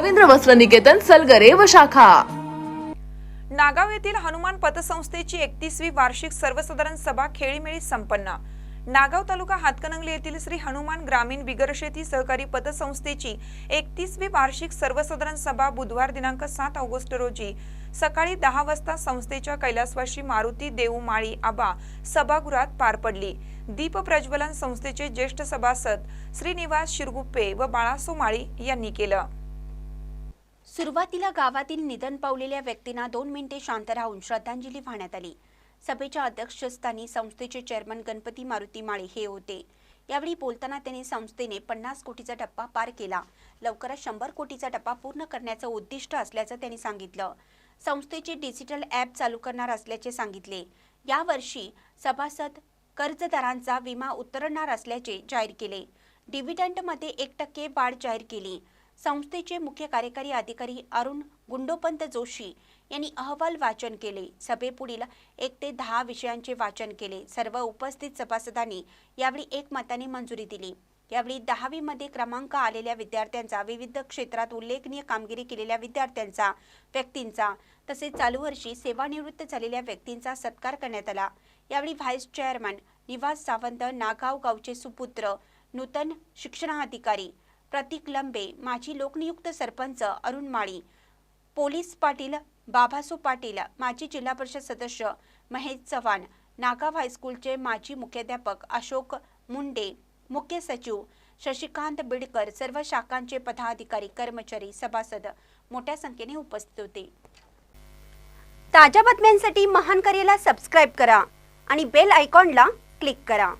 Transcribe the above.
रवींद्र वस्त्र निकेतन सलगरे व शाखा. नागाव येथील हनुमान पतसंस्थेची एकतीसवी वार्षिक सर्वसाधारण सभा खेळीमेळी संपन्न. नागाव तालुका हातकणंगले येथील श्री हनुमान ग्रामीण बिगरशेती सहकारी पतसंस्थेची एकतीसवी वार्षिक सर्वसाधारण सभा बुधवार दिनांक सात ऑगस्ट रोजी. सकाळी दहा वाजता संस्थेच्या कैलासवाशी मारुती देऊमाळी आबा सभागृहात पार पडली. दीप प्रज्वलन संस्थेचे ज्येष्ठ सभासद श्रीनिवास शिरगुप्पे व बाळासो माळी यांनी केलं. सुरुवातीला गावातील निधन पावलेल्या व्यक्तींना दोन मिनिटे शांत राहून श्रद्धांजली वाहण्यात आली. सभेच्या अध्यक्षस्थानी संस्थेचे चेअरमन गणपती मारुती माळे हे होते. यावेळी बोलताना त्यांनी संस्थेने पन्नास कोटीचा टप्पा पार केला. लवकरच शंभर कोटीचा टप्पा पूर्ण करण्याचं उद्दिष्ट असल्याचं त्यांनी सांगितलं. संस्थेचे डिजिटल ॲप चालू करणार असल्याचे सांगितले. यावर्षी सभासद कर्जदारांचा विमा उतरणार असल्याचे जाहीर केले. डिव्हिडंडमध्ये एक टक्के वाढ जाहीर केली. संस्थेचे मुख्य कार्यकारी अधिकारी अरुण गुंडोपंत जोशी यांनी अहवाल वाचन केले. सभेपुढील एक ते दहा विषयांचे वाचन केले. सर्व उपस्थित सभासदांनी यावेळी एकमताने मंजुरी दिली. यावेळी दहावीमध्ये क्रमांक आलेल्या विद्यार्थ्यांचा विविध क्षेत्रात उल्लेखनीय कामगिरी केलेल्या विद्यार्थ्यांचा व्यक्तींचा तसेच चालू वर्षी सेवानिवृत्त झालेल्या व्यक्तींचा सत्कार करण्यात आला. यावेळी व्हाईस चेअरमन निवास सावंत नागाव गावचे सुपुत्र नूतन शिक्षणाधिकारी प्रतीक लंबे माजी लोकनियुक्त सरपंच अरुण माळी पोलीस पाटील बाबासो पाटील माजी जिल्हा परिषद सदस्य महेश चव्हाण नागाव हायस्कूलचे माजी मुख्याध्यापक अशोक मुंडे मुख्य सचिव शशिकांत बिडकर सर्व शाखांचे पदाधिकारी कर्मचारी सभासद मोठ्या संख्येने उपस्थित होते. ताज्या बातम्यांसाठी महान करेला सबस्क्राईब करा आणि बेल आयकॉनला क्लिक करा.